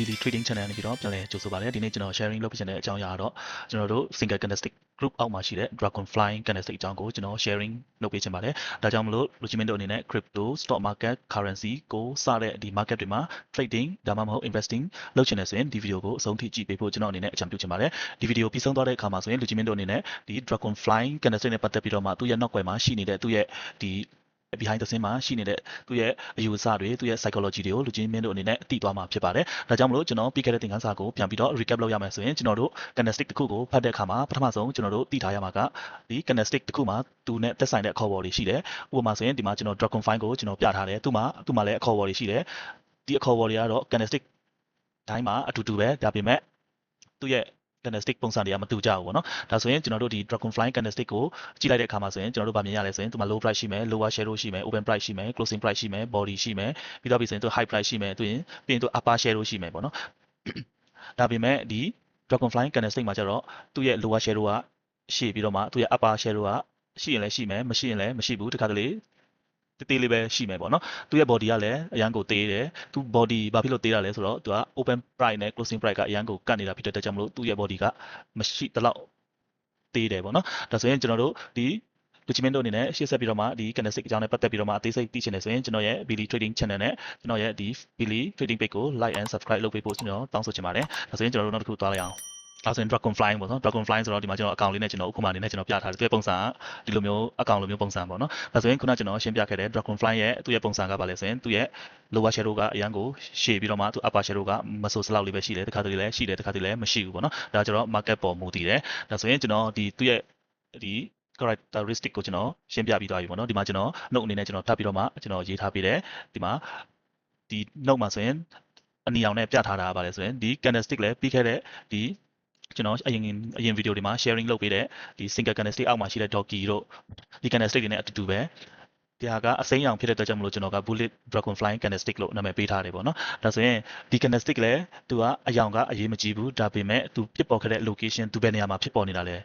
င်္ဂလာပါ Billy Trading Channel နေပြီးတော့ပြန်လည်ကြိုဆိုပါရစေဒီနေ့ကျွန်တော် sharing လုပ်ပြချင်တဲ့အကြောင်းအရာကတော့ကျွန်တော်တို့ single candlestick group အောက်မှာရှိတဲ့ Dragon Flying candlestick အကြောင်းကိုကျွန်တော် sharing လုပ်ပေးချင်ပါတယ်ဒါကြောင့်မလို့လူချင်းမင်းတို့အနေနဲ့ crypto stock market currency ကိုစတဲ့ဒီ market တွေမှာ trading ဒါမှမဟုတ် investing လုပ်ချင်တယ်ဆိုရင်ဒီ video ကိုအဆုံးထိကြည့်ပေးဖို့ကျွန်တော်အနေနဲ့အကြံပြုချင်ပါတယ်ဒီ video ပြီးဆုံးသွားတဲ့အခါမှာဆိုရင်လူချင်းမင်းတို့အနေနဲ့ဒီ Dragon Flying candlestick နဲ့ပတ်သက်ပြီးတော့မှသူ့ရဲ့နောက်ွယ်မှာရှိနေတဲ့သူ့ရဲ့ဒီ behind the scene မှာရှိနေတဲ့သူ့ရဲ့အယူအဆတွေသူ့ရဲ့ psychology တွေကိုလူချင်းမင်းတို့အနေနဲ့သိသွားမှာဖြစ်ပါတယ်။ဒါကြောင့်မလို့ကျွန်တော်ပြီးခဲ့တဲ့သင်ခန်းစာကိုပြန်ပြီးတော့ recap လုပ်ရမယ်ဆိုရင်ကျွန်တော်တို့ candlestick တစ်ခုကိုဖတ်တဲ့အခါမှာပထမဆုံးကျွန်တော်တို့သိထားရမှာကဒီ candlestick တစ်ခုမှာသူနဲ့သက်ဆိုင်တဲ့အခေါ်အဝေါ်တွေရှိတယ်။ဥပမာဆိုရင်ဒီမှာကျွန်တော် dragon file ကိုကျွန်တော်ပြထားတယ်။သူ့မှာသူ့မှာလည်းအခေါ်အဝေါ်တွေရှိတယ်။ဒီအခေါ်အဝေါ်တွေကတော့ candlestick တိုင်းမှာအတူတူပဲဒါပေမဲ့သူ့ရဲ့ candlestick ပုံစံတွေကမတူကြဘူးပေါ့နော်ဒါဆိုရင်ကျွန်တော်တို့ဒီ dragonfly candlestick ကိုကြည့်လိုက်တဲ့အခါမှာဆိုရင်ကျွန်တော်တို့ဗာမြင်ရလဲဆိုရင်ဒီမှာ low price ရှိမယ် lower shadow ရှိမယ် open price ရှိမယ် closing price ရှိမယ် body ရှိမယ်ပြီးတော့ပြီးဆိုရင်သူ high price ရှိမယ်သူရင်ပြီးရင်သူ upper shadow ရှိမယ်ပေါ့နော်ဒါပေမဲ့ဒီ dragonfly candlestick မှာကျတော့သူ့ရဲ့ lower shadow ကရှေ့ပြီးတော့မှသူ့ရဲ့ upper shadow ကရှိရင်လည်းရှိမယ်မရှိရင်လည်းမရှိဘူးတခါတလေ တေးသေးလေးပဲရှိမယ်ပေါ့နော်သူရဲ့ body ကလည်းအရန်ကိုသေးတယ်သူ body ဘာဖြစ်လို့သေးတာလဲဆိုတော့သူက open price နဲ့ closing price ကအရန်ကိုကတ်နေတာဖြစ်တဲ့အတွက်ကြောင့်မလို့သူ့ရဲ့ body ကမရှိတလောက်သေးတယ်ပေါ့နော်ဒါဆိုရင်ကျွန်တော်တို့ဒီ document တို့အနေနဲ့ရှေ့ဆက်ပြီးတော့မှဒီ candlestick အကြောင်းနဲ့ပတ်သက်ပြီးတော့မှအသေးစိတ်သိချင်တယ်ဆိုရင်ကျွန်တော်ရဲ့ Billy Trading Channel နဲ့ကျွန်တော်ရဲ့ဒီ Billy Trading Page ကို like and subscribe လုပ်ပေးဖို့ကျွန်တော်တောင်းဆိုချင်ပါတယ်ဒါဆိုရင်ကျွန်တော်တို့နောက်တစ်ခုသွားလိုက်အောင် အဲဆိုရင် dragon flying ပေါ့နော် dragon flying ဆိုတော့ဒီမှာကျွန်တော်အကောင့်လေးနဲ့ကျွန်တော်ဥပမာအနေနဲ့ကျွန်တော်ပြထားတယ်သူရဲ့ပုံစံကဒီလိုမျိုးအကောင့်လိုမျိုးပုံစံပေါ့နော်ဒါဆိုရင်ခုနကကျွန်တော်ရှင်းပြခဲ့တဲ့ dragon flying ရဲ့သူ့ရဲ့ပုံစံကဘာလဲဆိုရင်သူ့ရဲ့ lower shadow ကအရန်ကိုရှေ့ပြီးတော့မှသူ upper shadow ကမဆိုးစလောက်လေးပဲရှိတယ်တခါတလေလည်းရှိတယ်တခါတလေလည်းမရှိဘူးပေါ့နော်ဒါကျွန်တော် market ပေါ်မူတည်တယ်ဒါဆိုရင်ကျွန်တော်ဒီသူ့ရဲ့ဒီ characteristic ကိုကျွန်တော်ရှင်းပြပြီးသွားပြီပေါ့နော်ဒီမှာကျွန်တော် note အနေနဲ့ကျွန်တော်ထပ်ပြီးတော့မှကျွန်တော်ရေးထားပေးတယ်ဒီမှာဒီ note မှာဆိုရင်အနီအောင်နဲ့ပြထားတာပါလေဆိုရင်ဒီ candlestick လည်းပြီးခဲ့တဲ့ဒီ ကျွန်တော်အရင်အရင်ဗီဒီယိုတွေမှာ sharing လုပ်ပေးတဲ့ဒီ single candlestick အောက်မှာရှိတဲ့ donkey တို့ဒီ candlestick တွေနဲ့အတူတူပဲဒီဟာကအစိမ်းအောင်ဖြစ်တဲ့အတွက်ကြောင့်မလို့ကျွန်တော်က bullet dragonfly candlestick လို့နာမည်ပေးထားတယ်ပေါ့နော်ဒါဆိုရင်ဒီ candlestick လည်းသူကအယောင်ကအရေးမကြီးဘူးဒါပေမဲ့သူဖြစ်ပေါ်ခဲ့တဲ့ location သူဘယ်နေရာမှာဖြစ်ပေါ်နေတာလဲ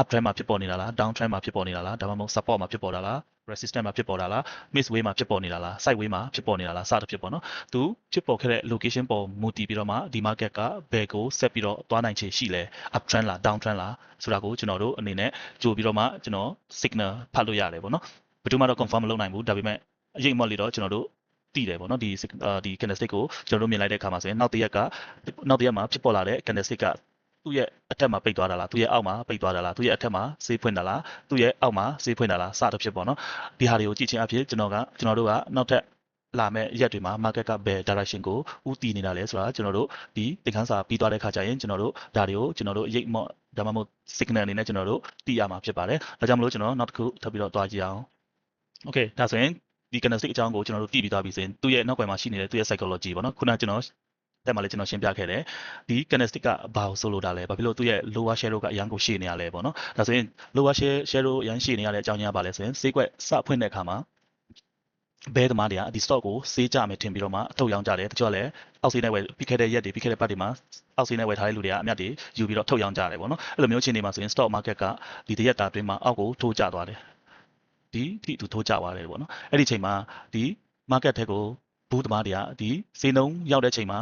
up trend မှာဖြစ်ပေါ်နေတာလား down trend မှာဖြစ်ပေါ်နေတာလားဒါမှမဟုတ် support မှာဖြစ်ပေါ်တာလား resistance မှာဖြစ်ပေါ်တာလား miss way မှာဖြစ်ပေါ်နေတာလား side way မှာဖြစ်ပေါ်နေတာလားစသဖြင့်ပေါ့နော်သူဖြစ်ပေါ်ခဲ့တဲ့ location ပေါ်မူတည်ပြီးတော့မှဒီ market ကဘယ်ကိုဆက်ပြီးတော့သွားနိုင်ချေရှိလဲ up trend လား down trend လားဆိုတာကိုကျွန်တော်တို့အနေနဲ့ကြိုပြီးတော့မှကျွန်တော် signal ဖတ်လို့ရတယ်ပေါ့နော်ဘယ်သူမှတော့ confirm မလုပ်နိုင်ဘူးဒါပေမဲ့အရေးမော့လေးတော့ကျွန်တော်တို့တည်တယ်ပေါ့နော်ဒီဒီ candlestick ကိုကျွန်တော်တို့မြင်လိုက်တဲ့အခါမှာဆိုရင်နောက်တစ်ရက်ကနောက်တစ်ရက်မှာဖြစ်ပေါ်လာတဲ့ candlestick က သူ့ရဲ့အထက်မှာပိတ်သွားတာလားသူ့ရဲ့အောက်မှာပိတ်သွားတာလားသူ့ရဲ့အထက်မှာဆေးဖွင့်တာလားသူ့ရဲ့အောက်မှာဆေးဖွင့်တာလားစသဖြင့်ပေါ့နော်ဒီဟာတွေကိုကြည့်ချင်းအဖြစ်ကျွန်တော်ကကျွန်တော်တို့ကနောက်ထပ်လာမဲ့ရက်တွေမှာ market ကဘယ် direction ကိုဥတည်နေတာလဲဆိုတာကျွန်တော်တို့ဒီသင်ခန်းစာပြီးသွားတဲ့ခါကျရင်ကျွန်တော်တို့ဒါတွေကိုကျွန်တော်တို့ရိတ်မော့ဒါမှမဟုတ် signal အနေနဲ့ကျွန်တော်တို့သိရမှာဖြစ်ပါတယ်ဒါကြောင့်မလို့ကျွန်တော်နောက်တစ်ခုထပ်ပြီးတော့တွားကြည့်အောင် okay ဒါဆိုရင်ဒီ candlestick အကြောင်းကိုကျွန်တော်တို့သိပြီးသွားပြီဆိုရင်သူ့ရဲ့နောက်ွယ်မှာရှိနေတဲ့သူ့ရဲ့ psychology ပေါ့နော်ခုနကကျွန်တော် တက်မှာလည်းကျွန်တော်ရှင်းပြခဲ့တယ်ဒီ candlestick ကဘာကိုဆိုလိုတာလဲဘာဖြစ်လို့သူ့ရဲ့ lower shadow ကအရန်ကိုရှေ့နေရလဲပေါ့နော်ဒါဆိုရင် lower share shadow အရန်ရှေ့နေရတဲ့အကြောင်းရင်းကဘာလဲဆိုရင်ဈေးကွက်စဖွင့်တဲ့အခါမှာဘဲသမားတွေကဒီ stock ကိုစေးကြမယ်ထင်ပြီးတော့မှအထုတ်ရောင်းကြတယ်တချို့လည်းအောက်စီးနဲ့ဝယ်ပြီးခဲ့တဲ့ရက်တွေပြီးခဲ့တဲ့ပတ်တွေမှာအောက်စီးနဲ့ဝယ်ထားတဲ့လူတွေကအမြတ်တွေယူပြီးတော့ထုတ်ရောင်းကြတယ်ပေါ့နော်အဲ့လိုမျိုးအခြေအနေမှာဆိုရင် stock market ကဒီတရက်တာအတွင်းမှာအောက်ကိုထိုးကျသွားတယ်ဒီထိသူထိုးကျသွားတယ်ပေါ့နော်အဲ့ဒီချိန်မှာဒီ market ထဲကိုဘူးသမားတွေကဒီစေနှုံရောက်တဲ့ချိန်မှာ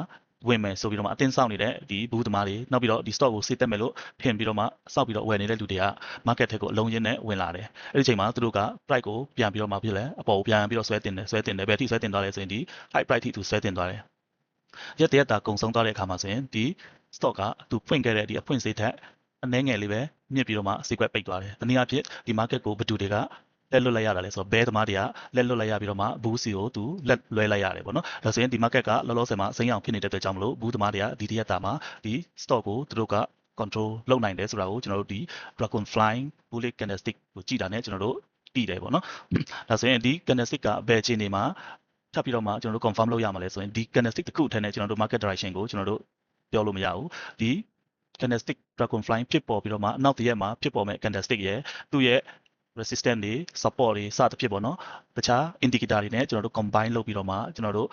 ဝင်မယ်ဆိုပြီးတော့မှအတင်းဆောက်နေတဲ့ဒီဘူးသမားတွေနောက်ပြီးတော့ဒီ stock ကိုစေးတက်မယ်လို့ဖင်ပြီးတော့မှစောက်ပြီးတော့ဝယ်နေတဲ့လူတွေက market ထဲကိုအလုံးရင်းနဲ့ဝင်လာတယ်အဲ့ဒီချိန်မှာသူတို့က price ကိုပြန်ပြီးတော့မှဖြစ်လဲအပေါ်ကိုပြန်ပြီးတော့ဆွဲတင်တယ်ဆွဲတင်တယ်ဘယ်ထိဆွဲတင်သွားလဲဆိုရင်ဒီ high price ထိသူဆွဲတင်သွားတယ်ရက်တရက်တာကုံဆုံးသွားတဲ့အခါမှာဆိုရင်ဒီ stock ကသူဖွင့်ခဲ့တဲ့ဒီအဖွင့်စေးထက်အနည်းငယ်လေးပဲမြင့်ပြီးတော့မှစေကွက်ပိတ်သွားတယ်။တနည်းအားဖြင့်ဒီ market ကိုဘယ်သူတွေက လက်လွတ်လိုက်ရတာလဲဆိုတော့ဘဲသမားတွေကလက်လွတ်လိုက်ရပြီးတော့မှဘူးစီကိုသူလက်လွဲလိုက်ရတယ်ပေါ့နော်ဒါဆိုရင်ဒီ market ကလောလောဆယ်မှာအစိမ်းအောင်ဖြစ်နေတဲ့အတွက်ကြောင့်မလို့ဘူးသမားတွေကဒီတရက်တာမှာဒီ stock ကိုသူတို့က control လုပ်နိုင်တယ်ဆိုတာကိုကျွန်တော်တို့ဒီ dragon flying bullet candlestick ကိုကြည့်တာနဲ့ကျွန်တော်တို့တည်တယ်ပေါ့နော်ဒါဆိုရင်ဒီ candlestick ကဘယ်အခြေအနေမှာထပ်ပြီးတော့မှကျွန်တော်တို့ confirm လုပ်ရမှာလဲဆိုရင်ဒီ candlestick တစ်ခုထဲနဲ့ကျွန်တော်တို့ market direction ကိုကျွန်တော်တို့ပြောလို့မရဘူးဒီ candlestick dragon flying ဖြစ်ပေါ်ပြီးတော့မှနောက်တစ်ရက်မှာဖြစ်ပေါ်မဲ့ candlestick ရဲ့သူ့ရဲ့ resistance တွေ support တွေစသဖြင့်ပေါ့နော်တခြား indicator တွေနဲ့ကျွန်တော်တို့ combine လုပ်ပြီးတော့မှကျွန်တော်တို့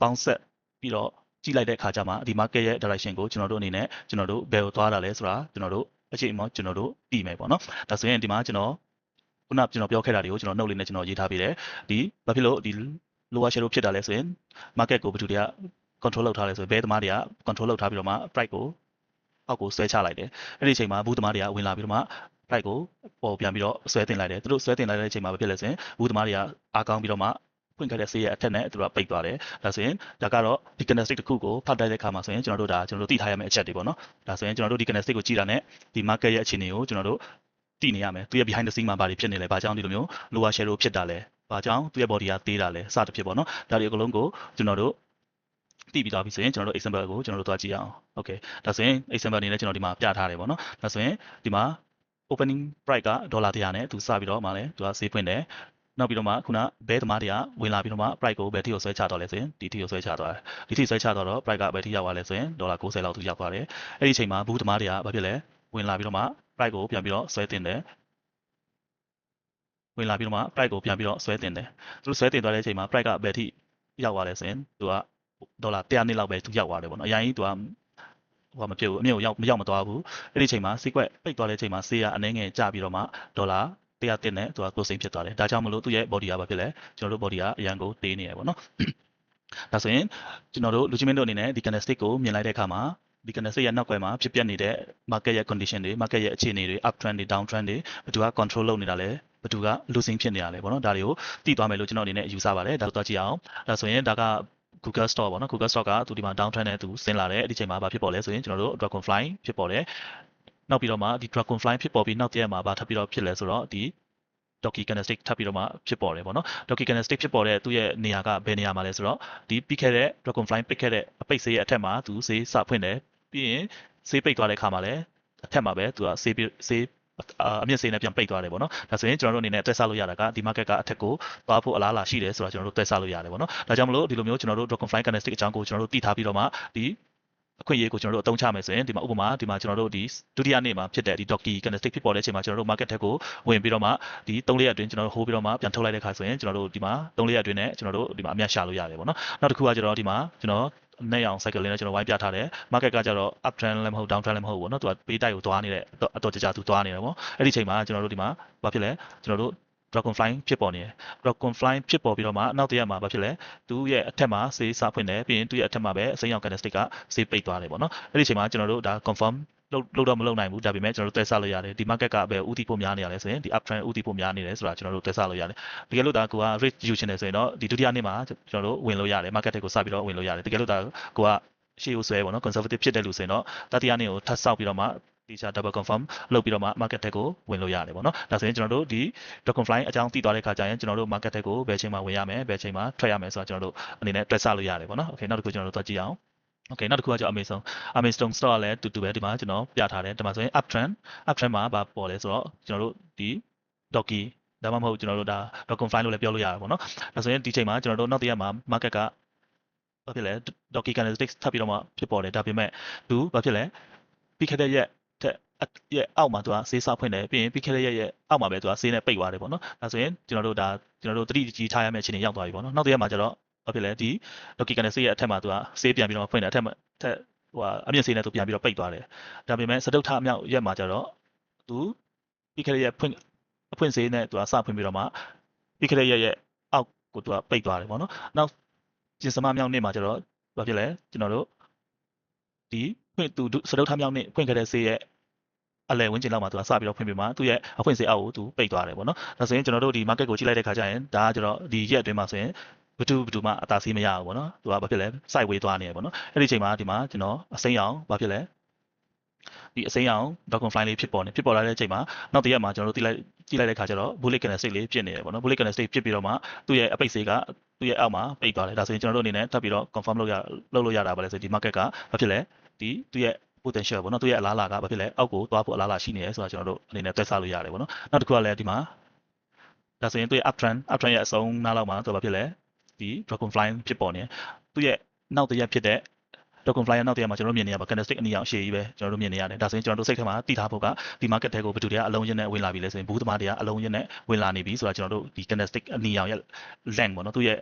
ပေါင်းဆက်ပြီးတော့ကြည့်လိုက်တဲ့အခါကျမှဒီ market ရဲ့ direction ကိုကျွန်တော်တို့အနေနဲ့ကျွန်တော်တို့ဘယ်ကိုသွားတာလဲဆိုတာကျွန်တော်တို့အချိန်မှကျွန်တော်တို့သိမယ်ပေါ့နော်ဒါဆိုရင်ဒီမှာကျွန်တော်ခုနကျွန်တော်ပြောခဲ့တာတွေကိုကျွန်တော် note လေးနဲ့ကျွန်တော်ရေးထားပေးတယ်ဒီဘာဖြစ်လို့ဒီ lower shadow ဖြစ်တာလဲဆိုရင် market ကိုဘယ်သူတွေက control လုပ်ထားလဲဆိုရင်ဘဲသမားတွေက control လုပ်ထားပြီးတော့မှ price ကိုအောက်ကိုဆွဲချလိုက်တယ်အဲ့ဒီအချိန်မှာဘူးသမားတွေကဝင်လာပြီးတော့မှ price ကိုပေါ်ပြန်ပြီးတော့ဆွဲတင်လိုက်တယ်သူတို့ဆွဲတင်လိုက်တဲ့အချိန်မှာဘာဖြစ်လဲဆိုရင်ဘူးသမားတွေကအားကောင်းပြီးတော့မှဖွင့်ခဲ့တဲ့ဆေးရဲ့အထက်နဲ့သူတို့ကပိတ်သွားတယ်ဒါဆိုရင်ဒါကတော့ ဒီ candlestick တစ်ခုကိုဖတ်တိုက်တဲ့အခါမှာဆိုရင်ကျွန်တော်တို့ဒါကျွန်တော်တို့သိထားရမယ့်အချက်တွေပေါ့နော်ဒါဆိုရင်ကျွန်တော်တို့ဒီ candlestick ကိုကြည့်တာနဲ့ဒီ market ရဲ့အခြေအနေကိုကျွန်တော်တို့သိနေရမယ်သူရဲ့ behind the scene မှာဘာတွေဖြစ်နေလဲဘာကြောင့်ဒီလိုမျိုး lower shadow ဖြစ်တာလဲဘာကြောင့်သူရဲ့ body ကသေးတာလဲစသဖြင့်ပေါ့နော်ဒါတွေအကုန်လုံးကိုကျွန်တော်တို့သိပြီးသွားပြီဆိုရင်ကျွန်တော်တို့ example ကိုကျွန်တော်တို့သွားကြည့်အောင် okay ဒါဆိုရင် example အနေနဲ့ကျွန်တော်ဒီမှာပြထားတယ်ပေါ့နော်ဒါဆိုရင်ဒီမှာ opening price ကဒေါ်လာ100နဲ့သူစပြီးတော့မှလည်းသူကဈေးဖွင့်တယ်နောက်ပြီးတော့မှခုနဘဲသမားတွေကဝင်လာပြီးတော့မှ price ကိုဘယ်ထိကိုဆွဲချတော့လဲဆိုရင်ဒီထိကိုဆွဲချသွားတယ်ဒီထိဆွဲချတော့တော့ price ကဘယ်ထိရောက်သွားလဲဆိုရင်ဒေါ်လာ90လောက်သူရောက်သွားတယ်အဲ့ဒီအချိန်မှာဘူးသမားတွေကဘာဖြစ်လဲဝင်လာပြီးတော့မှ price ကိုပြန်ပြီးတော့ဆွဲတင်တယ်ဝင်လာပြီးတော့မှ price ကိုပြန်ပြီးတော့ဆွဲတင်တယ်သူတို့ဆွဲတင်သွားတဲ့အချိန်မှာ price ကဘယ်ထိရောက်သွားလဲဆိုရင်သူကဒေါ်လာ100နှစ်လောက်ပဲသူရောက်သွားတယ်ပေါ့နော်အရင်ကြီးသူက ဟိုမဖြစ်ဘူးအမြင့်ကိုရောက်မရောက်မသွားဘူးအဲ့ဒီအချိန်မှာ sequence ပိတ်သွားတဲ့အချိန်မှာဆေးကအနှဲငယ်ကျပြီးတော့မှဒေါ်လာတရားတင်နဲ့သူက closing ဖြစ်သွားတယ်ဒါကြောင့်မလို့သူ့ရဲ့ body ကဘာဖြစ်လဲကျွန်တော်တို့ body ကအရန်ကိုတေးနေရပေါ့နော်ဒါဆိုရင်ကျွန်တော်တို့လူချင်းမင်းတို့အနေနဲ့ဒီ candlestick ကိုမြင်လိုက်တဲ့အခါမှာဒီ candlestick ရဲ့နောက်ွယ်မှာဖြစ်ပျက်နေတဲ့ market ရဲ့ condition တွေ market ရဲ့အခြေအနေတွေ up trend တွေ down trend တွေဘယ်သူက control လုပ်နေတာလဲဘယ်သူက losing ဖြစ်နေတာလဲပေါ့နော်ဒါတွေကိုသိသွားမယ်လို့ကျွန်တော်အနေနဲ့ယူဆပါတယ်ဒါတော့ကြည့်အောင်ဒါဆိုရင်ဒါက Google Store ပေါ့နော် Google Store ကသူဒီမှာ down trend နဲ့သူဆင်းလာတယ်အဲ့ဒီချိန်မှာဘာဖြစ်ပေါ်လဲဆိုရင်ကျွန်တော်တို့ Dragonfly ဖြစ်ပေါ်တယ်နောက်ပြီးတော့မှဒီ Dragonfly ဖြစ်ပေါ်ပြီးနောက်တည့်ရက်မှာဘာထပ်ပြီးတော့ဖြစ်လဲဆိုတော့ဒီ Doki Candlestick ထပ်ပြီးတော့မှဖြစ်ပေါ်တယ်ပေါ့နော် Doki Candlestick ဖြစ်ပေါ်တဲ့သူ့ရဲ့နေရာကဘယ်နေရာမှာလဲဆိုတော့ဒီပြီးခဲ့တဲ့ Dragonfly ပိတ်ခဲ့တဲ့အပိတ်ဆေးရဲ့အထက်မှာသူဆေးစဖွင့်တယ်ပြီးရင်ဆေးပိတ်သွားတဲ့အခါမှာလည်းအထက်မှာပဲသူကဆေးဆေး အမြင့်စေးနဲ့ပြန်ပိတ်သွားတယ်ပေါ့နော်ဒါဆိုရင်ကျွန်တော်တို့အနေနဲ့တွက်ဆလို့ရတာကဒီ market ကအထက်ကိုသွားဖို့အလားအလာရှိတယ်ဆိုတော့ကျွန်တော်တို့တွက်ဆလို့ရတယ်ပေါ့နော်ဒါကြောင့်မလို့ဒီလိုမျိုးကျွန်တော်တို့ Dragonfly Candlestick အကြောင်းကိုကျွန်တော်တို့သိထားပြီးတော့မှဒီအခွင့်အရေးကိုကျွန်တော်တို့အသုံးချမယ်ဆိုရင်ဒီမှာဥပမာဒီမှာကျွန်တော်တို့ဒီဒုတိယနေ့မှာဖြစ်တဲ့ဒီ Doki Candlestick ဖြစ်ပေါ်တဲ့အချိန်မှာကျွန်တော်တို့ market ထက်ကိုဝင်ပြီးတော့မှဒီ3ရက်အတွင်းကျွန်တော်တို့ hold ပြီးတော့မှပြန်ထုတ်လိုက်တဲ့ခါဆိုရင်ကျွန်တော်တို့ဒီမှာ3ရက်အတွင်းနဲ့ကျွန်တော်တို့ဒီမှာအမြတ်ရှာလို့ရတယ်ပေါ့နော်နောက်တစ်ခုကကျွန်တော်ဒီမှာကျွန်တော် နဲ့အောင် cycle လေးနဲ့ကျွန်တော်ဝိုင်းပြထားတယ် market ကကြတော့ up trend လည်းမဟုတ် down trend လည်းမဟုတ်ဘူးပေါ့နော်သူကပေးတိုက်ကိုသွားနေတဲ့အတော်ကြကြသူသွားနေတယ်ပေါ့အဲ့ဒီချိန်မှာကျွန်တော်တို့ဒီမှာဘာဖြစ်လဲကျွန်တော်တို့ dragonfly ဖြစ်ပေါ်နေတယ် dragonfly ဖြစ်ပေါ်ပြီးတော့မှနောက်တစ်ရက်မှာဘာဖြစ်လဲသူ့ရဲ့အထက်မှာဆေးစဖွင့်တယ်ပြီးရင်သူ့ရဲ့အထက်မှာပဲအစိမ်းရောင် candlestick ကဆေးပိတ်သွားတယ်ပေါ့နော်အဲ့ဒီချိန်မှာကျွန်တော်တို့ဒါ confirm လို့လို့တော့မလုပ်နိုင်ဘူးဒါပေမဲ့ကျွန်တော်တို့တွဲဆလို့ရတယ်ဒီ market ကပဲဥတီဖို့များနေရလဲဆိုရင်ဒီ up trend ဥတီဖို့များနေတယ်ဆိုတာကျွန်တော်တို့တွဲဆလို့ရတယ်တကယ်လို့ဒါကိုက risk ယူချင်တယ်ဆိုရင်တော့ဒီဒုတိယနေ့မှာကျွန်တော်တို့ဝင်လို့ရတယ် market တွေကိုစပြီးတော့ဝင်လို့ရတယ်တကယ်လို့ဒါကိုကရှေ့ကိုဆွဲပေါ့နော် conservative ဖြစ်တဲ့လူဆိုရင်တော့တတိယနေ့ကိုထပ်ဆောက်ပြီးတော့မှဒီချာ double confirm လုပ်ပြီးတော့မှ market တက်ကိုဝင်လို့ရတယ်ပေါ့နော်ဒါဆိုရင်ကျွန်တော်တို့ဒီ dragonfly အကြောင်းသိသွားတဲ့ခါကျရင်ကျွန်တော်တို့ market တက်ကိုဘယ်ချိန်မှာဝင်ရမယ်ဘယ်ချိန်မှာထွက်ရမယ်ဆိုတာကျွန်တော်တို့အနေနဲ့တွက်ဆလို့ရတယ်ပေါ့နော် okay နောက်တစ်ခုကျွန်တော်တို့သွားကြည့်အောင် okay နောက်တစ်ခုကကျွန်တော် Amazon Amazon store ကလည်းတူတူပဲဒီမှာကျွန်တော်ပြထားတယ်ဒီမှာဆိုရင် uptrend uptrend မှာဘာပေါ်လဲဆိုတော့ကျွန်တော်တို့ဒီ doki ဒါမှမဟုတ်ကျွန်တော်တို့ဒါ dragonfly လို့လည်းပြောလို့ရတယ်ပေါ့နော်ဒါဆိုရင်ဒီချိန်မှာကျွန်တော်တို့နောက်တစ်ရက်မှာ market ကဘာဖြစ်လဲ doki candlestick ထပ်ပြီးတော့မှဖြစ်ပေါ်တယ်ဒါပေမဲ့သူဘာဖြစ်လဲပြီးခဲ့တဲ့ရက်တက်ရဲ့အောက်မှာသူကဆေးစဖွင့်တယ်ပြီးရင်ပြီးခဲ့တဲ့ရက်ရဲ့အောက်မှာပဲသူကဆေးနဲ့ပိတ်သွားတယ်ပေါ့နော်ဒါဆိုရင်ကျွန်တော်တို့ဒါကျွန်တော်တို့တတိကြီးထားရမယ့်အခြေအနေရောက်သွားပြီပေါ့နော်နောက်တစ်ရက်မှာကျတော့ ဘာဖြစ်လဲဒီ doki candlestick ရဲ့အထက်မှာသူကဆေးပြန်ပြီးတော့ဖွင့်တယ်အထက်မှာထက်ဟိုအမြင့်ဆေးနဲ့သူပြန်ပြီးတော့ပိတ်သွားတယ်ဒါပေမဲ့စတုထအမြောက်ရက်မှာကျတော့သူပြီးခဲ့တဲ့ရက်ဖွင့်အဖွင့်ဆေးနဲ့သူကစဖွင့်ပြီးတော့မှပြီးခဲ့တဲ့ရက်ရဲ့အောက်ကိုသူကပိတ်သွားတယ်ပေါ့နော်နောက်ကျင်စမမြောက်နေ့မှာကျတော့ဘာဖြစ်လဲကျွန်တော်တို့ဒီဖွင့်သူစတုထမြောက်နေ့ဖွင့်ခဲ့တဲ့ဆေးရဲ့အလဲဝင်းကျင်လောက်မှာသူကစပြီးတော့ဖွင့်ပြီးမှသူ့ရဲ့အဖွင့်စေးအောက်ကိုသူပိတ်သွားတယ်ပေါ့နော်ဒါဆိုရင်ကျွန်တော်တို့ဒီ market ကိုကြည့်လိုက်တဲ့ခါကျရင်ဒါကကျွန်တော်ဒီရက်အတွင်းမှာဆိုရင် ဘတူဘတူမှအသာစီးမရဘူးပေါ့နော်သူကဘာဖြစ်လဲ side way သွားနေရပေါ့နော်အဲ့ဒီချိန်မှာဒီမှာကျွန်တော်အစိမ်းအောင်ဘာဖြစ်လဲဒီအစိမ်းအောင် dragonfly လေးဖြစ်ပေါ်နေဖြစ်ပေါ်လာတဲ့အချိန်မှာနောက်တစ်ရက်မှာကျွန်တော်တို့ကြည့်လိုက်ကြည့်လိုက်တဲ့ခါကျတော့ bullet candlestick လေးဖြစ်နေတယ်ပေါ့နော် bullet candlestick ဖြစ်ပြီးတော့မှသူ့ရဲ့အပိတ်စေးကသူ့ရဲ့အောက်မှာပိတ်သွားတယ်ဒါဆိုရင်ကျွန်တော်တို့အနေနဲ့ထပ်ပြီးတော့ confirm လုပ်ရလုပ်လို့ရတာပါလေဆိုဒီ market ကဘာဖြစ်လဲဒီသူ့ရဲ့ potential ပေါ့နော်သူရဲ့အလားအလာကဘာဖြစ်လဲအောက်ကိုသွားဖို့အလားအလာရှိနေတယ်ဆိုတာကျွန်တော်တို့အနေနဲ့တွက်ဆလို့ရတယ်ပေါ့နော်နောက်တစ်ခုကလည်းဒီမှာဒါဆိုရင်သူရဲ့ uptrend uptrend ရဲ့အဆုံးနားလောက်မှာသူဘာဖြစ်လဲ ဒီ dragonfly ဖြစ်ပေါ်နေသူရဲ့နောက်တစ်ရက်ဖြစ်တဲ့ dragonfly ရဲ့နောက်တစ်ရက်မှာကျွန်တော်တို့မြင်နေရပါ candlestick အနီရောင်ရှေ့ကြီးပဲကျွန်တော်တို့မြင်နေရတယ်ဒါဆိုရင်ကျွန်တော်တို့စိတ်ထဲမှာတည်ထားဖို့ကဒီ market ထဲကိုဘယ်သူတွေကအလုံးရင်းနဲ့ဝင်လာပြီလဲဆိုရင်ဘူးသမားတွေကအလုံးရင်းနဲ့ဝင်လာနေပြီဆိုတာကျွန်တော်တို့ဒီ candlestick အနီရောင်ရဲ့ length ပေါ့နော်သူရဲ့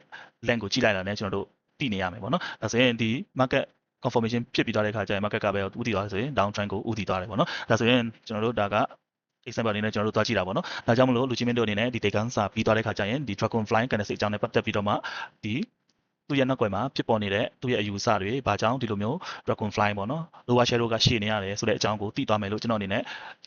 length ကိုကြည့်လိုက်တာနဲ့ကျွန်တော်တို့တည်နေရမယ်ပေါ့နော်ဒါဆိုရင်ဒီ market confirmation ဖြစ်ပြီးသွားတဲ့အခါကျရင် market ကပဲဥတည်သွားတယ်ဆိုရင် down trend ကိုဥတည်သွားတယ်ပေါ့နော်ဒါဆိုရင်ကျွန်တော်တို့ဒါက example အနေနဲ့ကျွန်တော်တို့သွားကြည့်တာပေါ့နော်ဒါကြောင့်မလို့လူချင်းမင်းတို့အနေနဲ့ဒီ take စာပြီးသွားတဲ့ခါကျရင်ဒီ dragonfly candlestick အကြောင်းနဲ့ပတ်သက်ပြီးတော့မှဒီ သူ့ရဲ့နောက်ကွယ်မှာဖြစ်ပေါ်နေတဲ့သူ့ရဲ့အယူအဆတွေဘာကြောင့်ဒီလိုမျိုး dragonfly ပေါ့နော် lower shadow ကရှေ့နေရတယ်ဆိုတဲ့အကြောင်းကိုသိသွားမယ်လို့ကျွန်တော်အနေနဲ့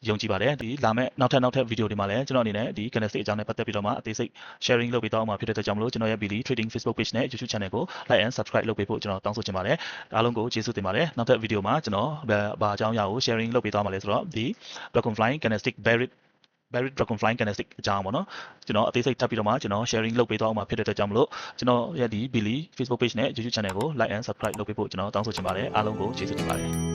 ယုံကြည်ပါတယ်ဒီလာမယ့်နောက်ထပ်နောက်ထပ်ဗီဒီယိုတွေမှာလည်းကျွန်တော်အနေနဲ့ဒီ candlestick အကြောင်းနဲ့ပတ်သက်ပြီးတော့မှအသေးစိတ် sharing လုပ်ပေးသွားအောင်မှာဖြစ်တဲ့အတွက်ကြောင့်မလို့ကျွန်တော်ရဲ့ Billy Trading Facebook page နဲ့ YouTube channel ကို like and subscribe လုပ်ပေးဖို့ကျွန်တော်တောင်းဆိုချင်ပါတယ်အားလုံးကိုကျေးဇူးတင်ပါတယ်နောက်ထပ်ဗီဒီယိုမှာကျွန်တော်ဘာအကြောင်းအရာကို sharing လုပ်ပေးသွားမှာလဲဆိုတော့ဒီ dragonfly candlestick buried buried dragonfly candlestick အကြောင်းပေါ့နော်ကျွန်တော်အသေးစိတ်ထပ်ပြီးတော့မှကျွန်တော် sharing လုပ်ပေးသွားအောင်မှာဖြစ်တဲ့အတွက်ကြောင့်မလို့ကျွန်တော်ရဲ့ဒီ Billy Facebook page နဲ့ YouTube channel ကို like and subscribe လုပ်ပေးဖို့ကျွန်တော်တောင်းဆိုချင်ပါတယ်အားလုံးကိုကျေးဇူးတင်ပါတယ်